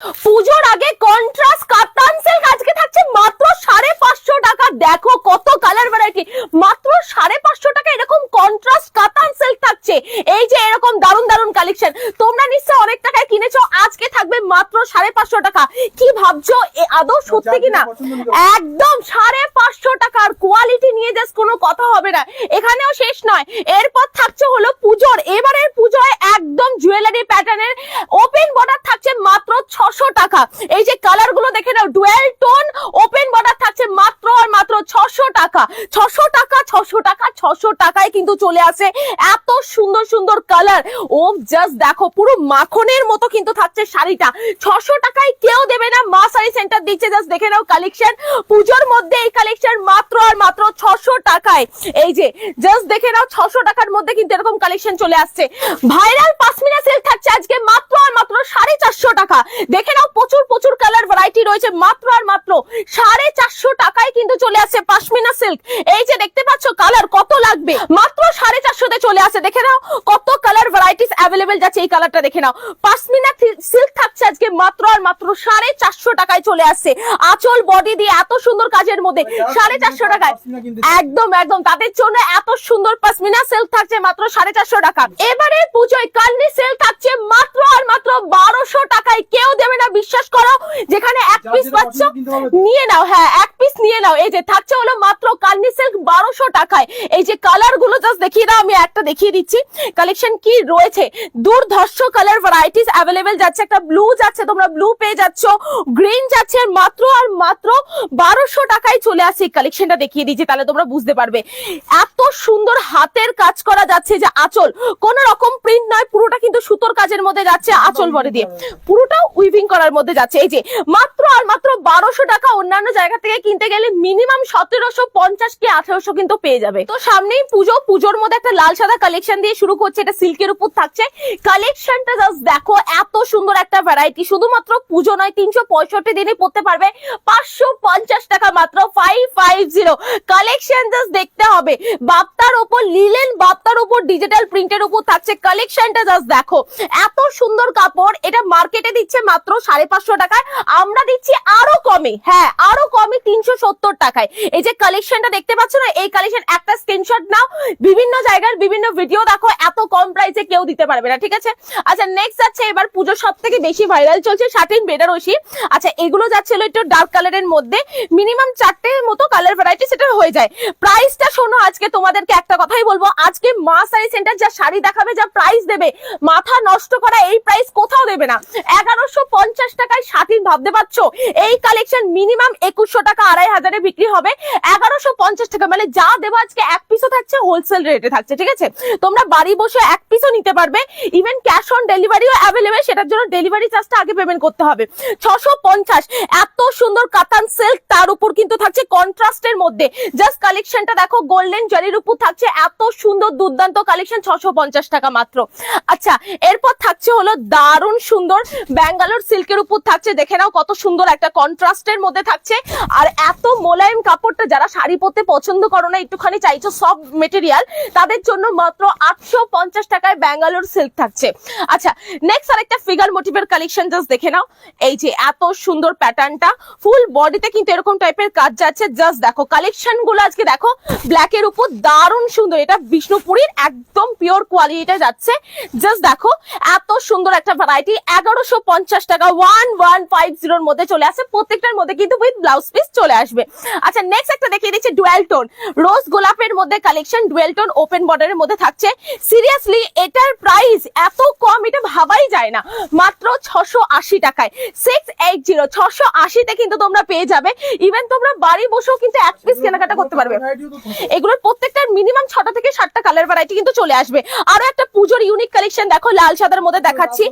পুজোর আগে কন্ট্রাস্ট কাতান আজকে থাকছে মাত্র সাড়ে পাঁচশো টাকা। দেখো কত কালার ভ্যারাইটি মাত্র সাড়ে পাঁচশো টাকা এরকম কন্ট্রাস্ট কাতান থাকছে। এই যে এরকম দারুণ দারুণ কালেকশন তোমরা নিশ্চয় অনেক টাকায় কিনেছো। আজকে থাকবে মাত্র সাড়ে পাঁচশো টাকা। কি ভাবছ? আদৌ সত্যি কিনা? একদম সাড়ে পাঁচশো টাকার কোয়ালিটি নিয়ে জাস্ট কোনো কথা হবে না। এখানেও শেষ নয়। এরপর থাকছে হলো পুজোর। এবারের পুজোয় একদম জুয়েলারি প্যাটার্নের ওপেন বর্ডার থাকছে মাত্র ছশো টাকা। এই যে কালারগুলো দেখে নাও ডুয়েল টোন ওপেন বর্ডার থাকছে মাত্র আর মাত্র ছশো টাকা। ছশো টাকা ছশো টাকা ছশো টাকায় কিন্তু চলে আসে এত সুন্দর সুন্দর কালার ও জাস্ট দেখো পুরো মাখনের মতো কিন্তু থাকছে শাড়িটা। ছশো টাকায় কেউ দেবে না। মা শাড়ি সেন্টার দিচ্ছে জাস্ট দেখে নাও কালেকশন পুজোর মধ্যে এই কালেকশন মাত্র আর মাত্র ছশো টাকায়। এই যে জাস্ট দেখে নাও, ছশো টাকার মধ্যে কিন্তু এরকম কালেকশন চলে আসছে। ভাইরাল পাসমিনা সিল্ক থাকছে আজকে মাত্র আর মাত্র সাড়ে চারশো টাকা। দেখে নাও, প্রচুর প্রচুর কালার ভ্যারাইটি রয়েছে, মাত্র আর মাত্র সাড়ে চারশো টাকায় কিন্তু চলে আসছে পাশমিনা সিল্ক এই যে, দেখতে পাচ্ছ কালার কত লাগবে? মাত্র সাড়ে চারশোতে চলে আসে দেখে নাও কত কালার ভ্যারাইটিস অ্যাভেলেবেল যাচ্ছে এই কালারটা দেখে নাও। পাশমিনা সিল্ক থাকছে আজকে মাত্র আর মাত্র সাড়ে চারশো টাকায় চলে আসছে আঁচল বডি দিয়ে এত সুন্দর কাজের মধ্যে সাড়ে চারশো টাকায়। একদম একদম তাদের জন্য এত সুন্দর পাশমিনা সিল্ক থাকছে মাত্র সাড়ে চারশো টাকা। এবারে পুজোয় কালনি সেল থাকছে মাত্র আর মাত্র বারোশো টাকায়। কেউ দেবে না বিশ্বাস করো যেখানে এক পিস পাচ্ছ নিয়ে নাও হ্যাঁ এক নিয়ে নাও। এই যে থাকছে হলো মাত্র কালনি সিল্ক বারোশো টাকায়। এই যে কালারগুলো জাস্ট দেখিয়ে দাও, আমি একটা দেখিয়ে দিচ্ছি। কালেকশন কি রয়েছে? দুর্ধর্ষ কালার ভ্যারাইটিস অ্যাভেলেবেল যাচ্ছে। একটা ব্লু যাচ্ছে, তোমরা ব্লু পেয়ে যাচ্ছ। গ্রিন যাচ্ছে মাত্র আর মাত্র বারোশো টাকায় চলে এই কালেকশনটা দেখিয়ে দিচ্ছি, তাহলে তোমরা বুঝতে পারবে। এত সুন্দর হাতের কাজ করা যাচ্ছে যে আঁচল। কোন রকম প্রিন্ট নয়, পুরোটা কিন্তু সুতোর কাজের মধ্যে যাচ্ছে আঁচল ভরে দিয়ে। পুরোটাও উইভিং করার মধ্যে যাচ্ছে। এই যে মাত্র আর মাত্র বারোশো টাকা অন্যান্য জায়গা থেকে কিনতে গেলে মিনিমাম সতেরোশো, পঞ্চাশ কি আঠারোশো কিন্তু পেয়ে যাবে। তো সামনেই পুজো, পুজোর মধ্যে একটা লাল সাদা কালেকশন দিয়ে শুরু করছে, এটা সিল্কের উপর থাকছে। কালেকশনটা জাস্ট দেখো, এত সুন্দর একটা ভ্যারাইটি শুধুমাত্র পুজো নয়, তিনশো পঁয়ষট্টি দিনে পড়তে পারবে। পাঁচশো পঞ্চাশ টাকা মাত্র five five zero collection just দেখতে হবে। বাপ্তার উপর লিলেন বাপ্তার উপর ডিজিটাল প্রিন্টের উপর থাকছে। কালেকশনটা জাস্ট দেখো। এত সুন্দর কাপড়, এটা মার্কেটে দিচ্ছে মাত্র সাড়ে পাঁচশো টাকায়। আমরা দিচ্ছি আরও কমে। হ্যাঁ আরও কমে তিনশো সত্তর টাকায়। এই যে কালেকশনটা দেখতে পাচ্ছ না, এই কালেকশন একটা স্ক্রিনশট নাও। বিভিন্ন জায়গার বিভিন্ন ভিডিও দেখো, এত কম প্রাইসে কেউ দিতে পারবে না, ঠিক আছে? আচ্ছা নেক্সট যাচ্ছে এবার পুজোর সব থেকে বেশি ভাইরাল চলছে শাটিন বেনারসি। আচ্ছা এগুলো যাচ্ছিল একটু ডার্ক কালারের মধ্যে। মিনিমাম চারটে মতো কালার ভ্যারাইটি সেটা হয়ে যায়। প্রাইসটা শোনো, আজকে তোমাদেরকে একটা কথাই বলব। আজকে মা সারি সেন্টার যা শাড়ি দেখাবে, যা প্রাইস দেবে, মাথা নষ্ট করা এই প্রাইস কোথাও দেবে না। এগারোশো পঞ্চাশ টাকায় শাটিন ভাবতে পারছ? এই কালেকশন মিনিমাম একুশশো টাকা আড়াই হাজারে বিক্রি হবে। এগারোশো পঞ্চাশ টাকা মানে যা দেবো আজকে এক পিসও থাকছে হোলসেল রেটে থাকছে, ঠিক আছে? তোমরা বাড়ি বসে এক পিসও নিতে পারবে। ইভেন ক্যাশ অন ডেলিভারিও অ্যাভেলেবেল সেটার জন্য ডেলিভারি চার্জটা আগে পেমেন্ট করতে হবে। ছশো পঞ্চাশ, এত সুন্দর কাতান সিল্ক তার উপর কিন্তু থাকছে কন্ট্রাস্টের মধ্যে। জাস্ট কালেকশনটা দেখো গোল্ডেন জারির উপর থাকছে, এত সুন্দর দুর্দান্ত কালেকশন ছশো পঞ্চাশ টাকা মাত্র। আচ্ছা এরপর থাকছে হলো দারুণ সুন্দর ব্যাঙ্গালোর সিল্কের উপর থাকছে, দেখে নাও কত সুন্দর একটা কন্ট্রাস্টের মধ্যে থাকছে। আর এত মোলায়েম কাপড়টা যারা শাড়ি পরতে পছন্দ করো না, একটুখানি চাইছো সব মেটেরিয়াল তাদের জন্য মাত্র আটশো পঞ্চাশ টাকায় ব্যাঙ্গালোর সিল্ক থাকছে। আচ্ছা নেক্সট আরেকটা ফিগার মোটিভের কালেকশন জাস্ট দেখে নাও। এই যে এত সুন্দর প্যাটার্নটা ফুল বডিতে কিন্তু এরকম টাইপের কাজ যাচ্ছে জাস্ট দেখো। কালেকশনগুলো আজকে দেখো ব্ল্যাক এর উপর দারুণ সুন্দর, এটা বিষ্ণুপুরীর একদম পিওর কোয়ালিটিটা যাচ্ছে। জাস্ট দেখো, এত সুন্দর একটা ভ্যারাইটি এগারোশো পঞ্চাশ টাকা ওয়ান ওয়ান ফাইভ জিরোর মধ্যে চলে আসে। প্রত্যেকটার মধ্যে কিন্তু উইথ ব্লাউজ পিস চলে আসবে। আচ্ছা নেক্সট একটা দেখিয়ে দিচ্ছি ডুয়েল টোন রোজ গোলাপের মধ্যে কালেকশন ডুয়েল টোন ওপেন বর্ডারের মধ্যে থাকছে। সিরিয়াসলি এটার প্রাইস এত কম এটা ভাবাই যায় না। মাত্র ছশো আশি টাকায়। সিক্স এইট জিরো ছশো আশিতে কিন্তু তোমরা পেয়ে যাবে। ইভেন তোমরা বাড়ি বসেও কিন্তু এক পিস কেনাকাটা করতে পারবে। এগুলোর প্রত্যেকটার মিনিমাম ছটা থেকে সাতটা কালার ভ্যারাইটি কিন্তু চলে আসবে। আরও একটা পুজোর ইউনিক কালেকশন দেখো, লাল সাদার মধ্যে দেখাচ্ছি।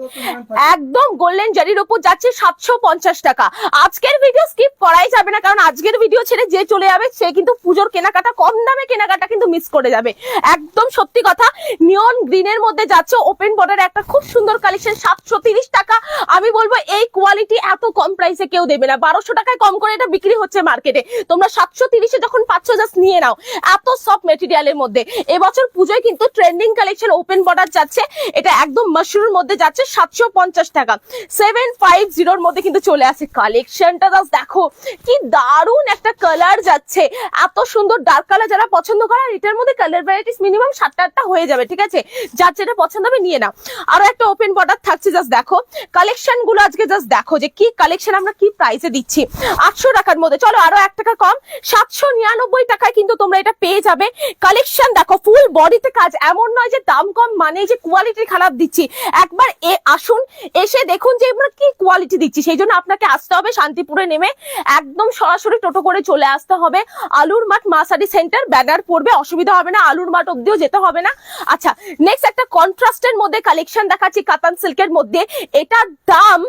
একদম গোল্ডেন জারির উপর যাচ্ছে সাতশো পঞ্চাশ টাকা। আজকের ভিডিও স্কিপ করাই যাবে না, কারণ আজকের ভিডিও ছেড়ে যে চলে যাবে, সে কিন্তু পুজোর কেনাকাটা, কম দামে কেনাকাটা কিন্তু মিস করে যাবে। একদম সত্যি কথা নিয়ন গ্রিনের মধ্যে যাচ্ছে ওপেন বর্ডার একটা খুব সুন্দর কালেকশন সাতশো টাকা। আমি বলব, এই কোয়ালিটি এত কম প্রাইসে কেউ দেবে না। বারোশো টাকায় কম করে এটা বিক্রি হচ্ছে মার্কেটে তোমরা সাতশো তিরিশে যখন পাচ্ছ জাস্ট নিয়ে নাও। এত সফট মেটেরিয়ালের মধ্যে। এবছর পুজোয় কিন্তু ট্রেন্ডিং কালেকশন ওপেন বর্ডার যাচ্ছে। এটা একদম মাশরুর মধ্যে যাচ্ছে সাতশো পঞ্চাশ টাকা। সেভেন ফাইভ জিরোর মধ্যে কিন্তু চলে আসে কালেকশনটা জাস্ট দেখো, কি দারুণ একটা কালার যাচ্ছে। এত সুন্দর ডার্ক কালার যারা পছন্দ করে, আর এটার মধ্যে কালার ভ্যারাইটিস মিনিমাম সাতটা আটটা হয়ে যাবে, ঠিক আছে? যার যেটা পছন্দ হবে নিয়ে নাও। আরও একটা ওপেন বর্ডার থাকছে জাস্ট দেখো। কালেকশনগুলো আজকে জাস্ট দেখো যে কি কালেকশন আমরা কি প্রাইসে দিচ্ছি। আটশো টাকার মধ্যে। চলো, আরও এক টাকা কম। সাতশো নিরানব্বই টাকায় কিন্তু তোমরা এটা পেয়ে যাবে। কালেকশন দেখো ফুল বডিতে কাজ। এমন নয় যে দাম কম মানে যে কোয়ালিটি খারাপ দিচ্ছি। একবার এ আসুন, এসে দেখুন যে আমরা কি কোয়ালিটি দিচ্ছি। সেই জন্য আপনাকে আসতে হবে শান্তিপুরে নেমে। একদম সরাসরি টোটো করে চলে আসতে হবে। আলুর মাঠ মাসারি সেন্টার, ব্যানার পড়বে, অসুবিধা হবে না। আলুর মাঠ অব্দিও যেতে হবে না। আচ্ছা নেক্সট একটা কন্ট্রাস্টের মধ্যে কালেকশন দেখাচ্ছি, কাতান সিল্কের মধ্যে। এটার দাম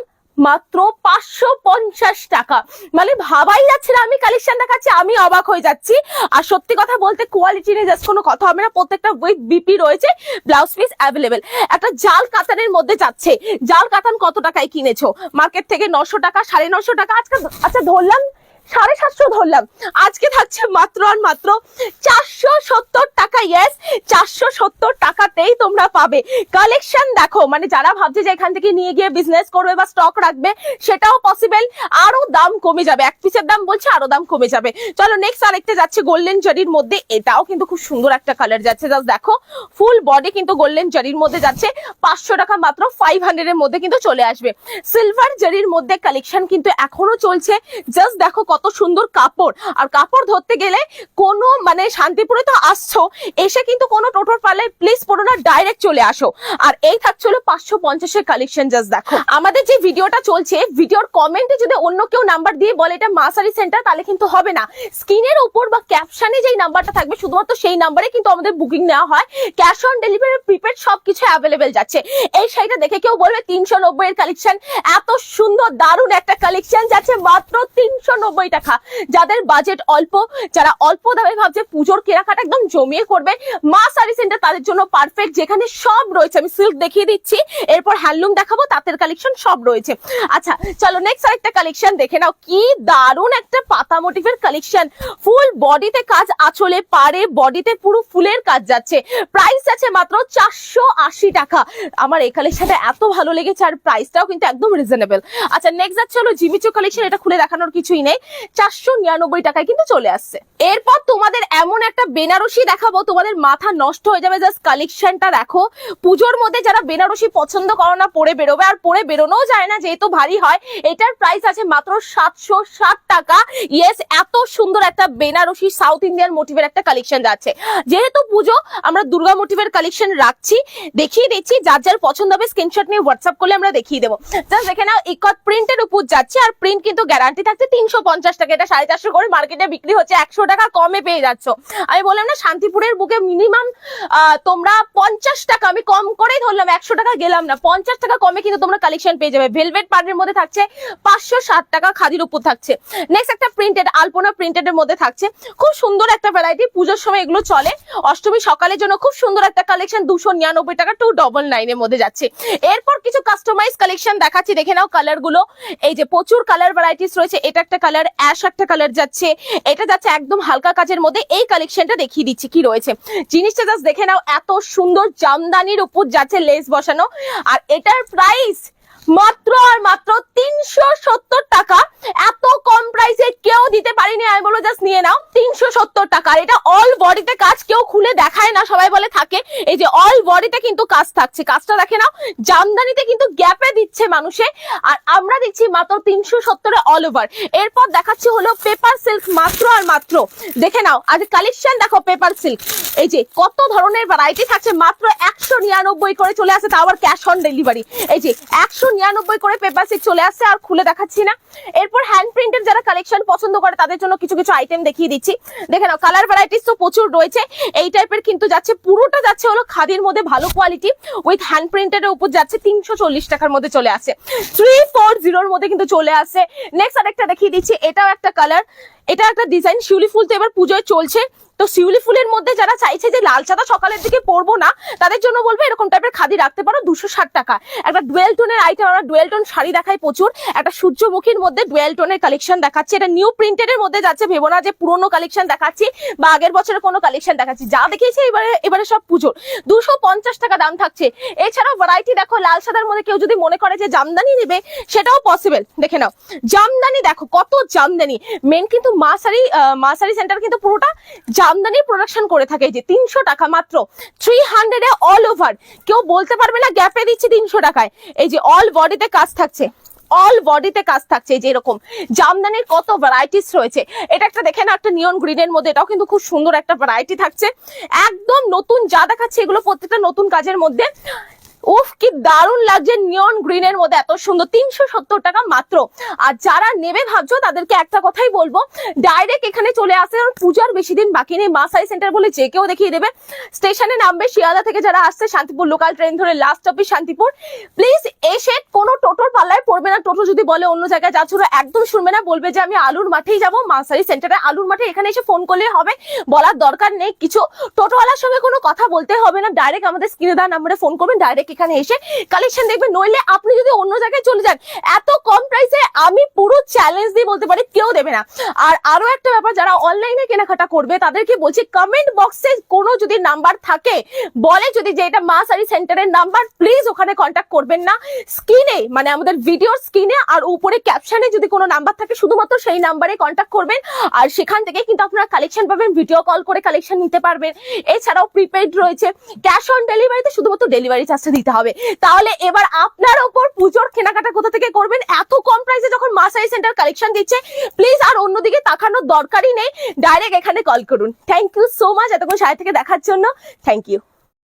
মাত্র পাঁচশো পঞ্চাশ টাকা। মানে ভাবাই যাচ্ছে না, আমি কালেকশন দেখাচ্ছি, আমি অবাক হয়ে যাচ্ছি। আর সত্যি কথা বলতে কোয়ালিটি নিয়ে জাস্ট কোনো কথা হবে না, প্রত্যেকটা উইথ বিপি রয়েছে ব্লাউজ পিস অ্যাভেলেবেল একটা জাল কাতানের মধ্যে যাচ্ছে, জাল কাতান কত টাকায় কিনেছো? মার্কেট থেকে নশো টাকা, সাড়ে নশো টাকা, আজকে আচ্ছা ধরলাম সাড়ে সাতশো ধরলাম। আজকে থাকছে মাত্র আর মাত্র চারশো সত্তর টাকা ইয়েস চারশো সত্তর টাকাতেই তোমরা পাবে। কালেকশন দেখো মানে যারা ভাবছে যে এখান থেকে নিয়ে গিয়ে বিজনেস করবে বা স্টক রাখবে, সেটাও পসিবল আরও দাম কমে যাবে। এক পিসের দাম বলছে, আরও দাম কমে যাবে। চলো নেক্সট আরেকটা যাচ্ছে গোল্ডেন জারির মধ্যে। এটাও কিন্তু খুব সুন্দর একটা কালার যাচ্ছে। জাস্ট দেখো ফুল বডি কিন্তু গোল্ডেন জারির মধ্যে যাচ্ছে। পাঁচশো টাকা মাত্র ফাইভ হান্ড্রেড এর মধ্যে কিন্তু চলে আসবে। সিলভার জারির মধ্যে কালেকশন কিন্তু এখনও চলছে। জাস্ট দেখো কত সুন্দর কাপড়। আর কাপড় ধরতে গেলে কোনো মানে শান্তিপুরে তো আসছো, এসে কিন্তু কোনো টোটোর পালে প্লিজ পড়ো না ডাইরেক্ট চলে আসো। আর এই থাকছিল পাঁচশো পঞ্চাশের কালেকশন জাস্ট দেখো। আমাদের যে ভিডিওটা চলছে ভিডিওর কমেন্টে যদি অন্য কেউ নাম্বার দিয়ে বলে এটা মাসারি সেন্টার তাহলে কিন্তু হবে না। স্ক্রিনের উপর বা ক্যাপশনে যেই নাম্বারটা থাকবে, শুধুমাত্র সেই নাম্বারে কিন্তু আমাদের বুকিং নেওয়া হয়। ক্যাশ অন ডেলিভারি প্রিপেড সবকিছু অ্যাভেলেবেল যাচ্ছে। এই শাড়িটা দেখে কেউ বলবে তিনশো নব্বই এর কালেকশন এত সুন্দর, দারুণ একটা কালেকশন যাচ্ছে মাত্র তিনশো নব্বই টাকা যাদের বাজেট অল্প, যারা অল্প দামে ভাবছে পুজোর কেনাকাটা একদম জমিয়ে করবে, মা শাড়ি সেন্টার তাদের জন্য পারফেক্ট যেখানে সব রয়েছে। আমি সিল্ক দেখিয়ে দিচ্ছি, এরপর হ্যান্ডলুম দেখাবো, তাঁতের কালেকশন সব রয়েছে। আচ্ছা চলো নেক্সট আরেকটা কালেকশন দেখে নাও। কি দারুণ একটা পাতা মোটিভের কালেকশন ফুল বডিতে কাজ আঁচলে পারে বডিতে পুরো ফুলের কাজ যাচ্ছে। প্রাইস আছে মাত্র চারশো আশি টাকা। আমার এই কালেকশনটা এত ভালো লেগেছে, আর প্রাইসটাও কিন্তু একদম রিজনেবল আচ্ছা নেক্সট যাচ্ছে হলো জিমিচু কালেকশন এটা খুলে দেখানোর কিছুই নেই। চারশো নিরানব্বই টাকায় কিন্তু চলে আসছে। এরপর তোমাদের এমন একটা বেনারসি দেখাবো, তোমাদের মাথা নষ্ট হয়ে যাবে জাস্ট কালেকশনটা দেখো। পুজোর মধ্যে যারা বেনারসি পছন্দ করো না, পরে বেরোবে, আর পরে বেরোনোও যায় না, যেহেতু ভারী হয়, এটার প্রাইস আছে মাত্র সাতশো ষাট টাকা। ইয়েস এত সুন্দর একটা বেনারসি সাউথ ইন্ডিয়ান মোটিভের একটা কালেকশন যাচ্ছে। যেহেতু পুজো, আমরা দুর্গা মোটিভের কালেকশন রাখছি, দেখিয়ে দিচ্ছি, যার যার পছন্দ হবে স্ক্রিনশট নিয়ে হোয়াটসঅ্যাপ করলে আমরা দেখিয়ে দেবো। জাস্ট দেখে নাও ইকট প্রিন্টের উপর যাচ্ছে, আর প্রিন্ট কিন্তু গ্যারান্টি থাকছে তিনশো পঞ্চাশ টাকা এটা সাড়ে চারশো করে মার্কেটে বিক্রি হচ্ছে, একশো টাকা কমে পেয়ে যাচ্ছ। আমি বললাম না, শান্তিপুরের বুকে মিনিমাম তোমরা পঞ্চাশ টাকা, আমি কম করেই ধরলাম, একশো টাকা গেলাম না। পঞ্চাশ টাকা কমে কিন্তু তোমরা কালেকশন পেয়ে যাবে। ভেলভেট পার্টের মধ্যে থাকছে, পাঁচশো ষাট টাকা খাদির উপর থাকছে। নেক্সট একটা প্রিন্টেড আলপনা প্রিন্টেড এর মধ্যে থাকছে। খুব সুন্দর একটা ভ্যারাইটি পুজোর সময় এগুলো চলে। অষ্টমী সকালের জন্য খুব সুন্দর একটা কালেকশন দুশো নিরানব্বই টাকা টু ডবল নাইনের মধ্যে যাচ্ছে। এরপর কিছু কাস্টমাইজ কালেকশন দেখাচ্ছি, দেখে নাও কালারগুলো। এই যে প্রচুর কালার ভ্যারাইটিস রয়েছে, এটা একটা কালার অ্যাশ একটা কালার যাচ্ছে। এটা যাচ্ছে একদম হালকা কাজের মধ্যে। এই কালেকশনটা দেখিয়ে দিচ্ছি কি রয়েছে। জিনিসটা জাস্ট দেখে নাও, এত সুন্দর জামদানির উপর যাচ্ছে লেস বসানো। আর এটার প্রাইস মাত্র আর মাত্র তিনশো সত্তর টাকা। এত কম প্রাইসে কেউ দিতে পারিনি, আমি বলব জাস্ট নিয়ে নাও। তিনশো সত্তর টাকা। এটা অল বডিতে কাজ কেউ খুলে দেখায় না, সবাই বলে থাকে, এই যে অল বডিতে কিন্তু কাজ থাকছে। কাজটা দেখে নাও, জামদানিতে কিন্তু গ্যাপে দিচ্ছে মানুষে, আর আমরা দিচ্ছি মাত্র তিনশো সত্তরে অল ওভার এরপর দেখাচ্ছি হলো পেপার সিল্ক মাত্র আর মাত্র। দেখে নাও, আজ কালেকশন দেখো পেপার সিল্ক এই যে কত ধরনের ভ্যারাইটি থাকছে, মাত্র একশো নিরানব্বই করে চলে আসে, তাও আবার ক্যাশ অন ডেলিভারি এই যে একশো নিরানব্বই করে পেপার সিল্ক চলে আসছে, আর খুলে দেখাচ্ছি না। এরপর হ্যান্ড প্রিন্টের যারা কালেকশন পছন্দ করে, তাদের জন্য কিছু কিছু আইটেম দেখিয়ে দিচ্ছি। দেখে নাও কালার ভ্যারাইটিস তো প্রচুর রয়েছে। এই টাইপের কিন্তু যাচ্ছে, পুরোটা যাচ্ছে হলো খাদির মধ্যে, ভালো কোয়ালিটি উইথ হ্যান্ড প্রিন্টেড উপর যাচ্ছে, তিনশো চল্লিশ টাকার মধ্যে চলে আসে। থ্রি ফোর জিরোর মধ্যে কিন্তু চলে আসে। নেক্সট আরেকটা দেখিয়ে দিচ্ছি, এটাও একটা কালার এটা একটা ডিজাইন শিউলি ফুল তো এবার পুজোয় চলছে। তো শিউলি ফুলের মধ্যে যারা চাইছে যে লাল সাদা সকালের দিকে পরবো না, তাদের জন্য বলব এরকম টাইপের খাদি রাখতে পারো দুশো ষাট টাকা। একটা ডুয়েল টোনের আইটেম আমরা ডুয়েল টোন শাড়ি দেখাই প্রচুর। একটা সূর্যমুখীর মধ্যে ডুয়েল টোনের কালেকশন দেখাচ্ছি। এটা নিউ প্রিন্টেড এর মধ্যে যাচ্ছে, ভেবো না যে পুরোনো কালেকশন দেখাচ্ছি বা আগের বছরের কোনো কালেকশন দেখাচ্ছি। যা দেখিয়েছি এবারে এবারে সব পুজোর। দুশো পঞ্চাশ টাকা দাম থাকছে। এছাড়াও ভ্যারাইটি দেখো, লাল সাদার মধ্যে কেউ যদি মনে করে যে জামদানি নেবে, সেটাও পসিবল দেখে নাও। জামদানি দেখো, কত জামদানি। মেন কিন্তু মাসারি মাসারি সেন্টার কিন্তু পুরোটা জামদানি প্রোডাকশন করে থাকে যে তিনশো টাকা মাত্র। থ্রি হান্ড্রেডে অল ওভার কেউ বলতে পারবে না গ্যাপে দিচ্ছি তিনশো টাকায়। এই যে অল বডিতে কাজ থাকছে অল বডিতে কাজ থাকছে যে এরকম। জামদানির কত ভ্যারাইটিস রয়েছে, এটা একটা দেখে না একটা নিয়ন গ্রিনের মধ্যে, এটাও কিন্তু খুব সুন্দর একটা ভ্যারাইটি থাকছে। একদম নতুন যা দেখাচ্ছে, এগুলো প্রত্যেকটা নতুন কাজের মধ্যে। উফ, কি দারুণ লাগছে নিয়ন গ্রিনের মধ্যে, এত সুন্দর, তিনশো সত্তর টাকা মাত্র। আর যারা নেবে ভাবছ, তাদেরকে একটা কথাই বলব ডাইরেক্ট এখানে চলে আসে পূজার বেশি দিন বাকি নেই মা সাই সেন্টার বলে যে কেউ দেখিয়ে দেবে। স্টেশনে নামবে শিয়ালদা থেকে যারা আসছে, শান্তিপুর লোকাল ট্রেন ধরে লাস্ট অফিস শান্তিপুর। প্লিজ এসে কোনো টোটোর পাল্লায় পড়বে না। টোটো যদি বলে অন্য জায়গায় যাচ্ছ একদম শুনবে না, বলবে যে আমি আলুর মাঠেই যাব মাসারি সেন্টারে আলুর মাঠে এখানে এসে ফোন করলে হবে, বলার দরকার নেই। কিছু টোটোওয়ালার সঙ্গে কোনো কথা বলতে হবে না। ডাইরেক্ট আমাদের স্ক্রিনে দেওয়া নাম্বারে ফোন করবেন ডাইরেক্ট এখানে এসে কালেকশন দেখবেন নইলে আপনি যদি অন্য জায়গায় চলে যান, এত কম প্রাইসে আমি পুরো চ্যালেঞ্জ দিয়ে বলতে পারি, কেউ দেবে না। আর আরও একটা ব্যাপার, যারা অনলাইনে কেনাকাটা করবে, তাদেরকে বলছি কমেন্ট বক্সে কোনো যদি নাম্বার থাকে, বলে যদি যে এটা মা সারি সেন্টারের নাম্বার প্লিজ ওখানে কন্ট্যাক্ট করবেন না। স্ক্রিনে মানে আমাদের ভিডিওর স্ক্রিনে আর উপরে ক্যাপশনে যদি কোনো নাম্বার থাকে, শুধুমাত্র সেই নাম্বারে কন্ট্যাক্ট করবেন। আর সেখান থেকে কিন্তু আপনারা কালেকশন পাবেন ভিডিও কল করে কালেকশন নিতে পারবেন। এছাড়াও প্রিপেড রয়েছে। ক্যাশ অন ডেলিভারিতে শুধুমাত্র ডেলিভারি চার্জটা দিতে হবে। তাহলে এবার আপনার ওপর পুজোর কেনাকাটা কোথা থেকে করবেন? এত কম প্রাইসে যখন মাসাই সেন্টার কালেকশন দিচ্ছে প্লিজ আর অন্যদিকে তাকানোর দরকারই নেই। ডাইরেক্ট এখানে কল করুন। থ্যাংক ইউ সো মাচ এতক্ষণ সাহেব থেকে দেখার জন্য। Thank you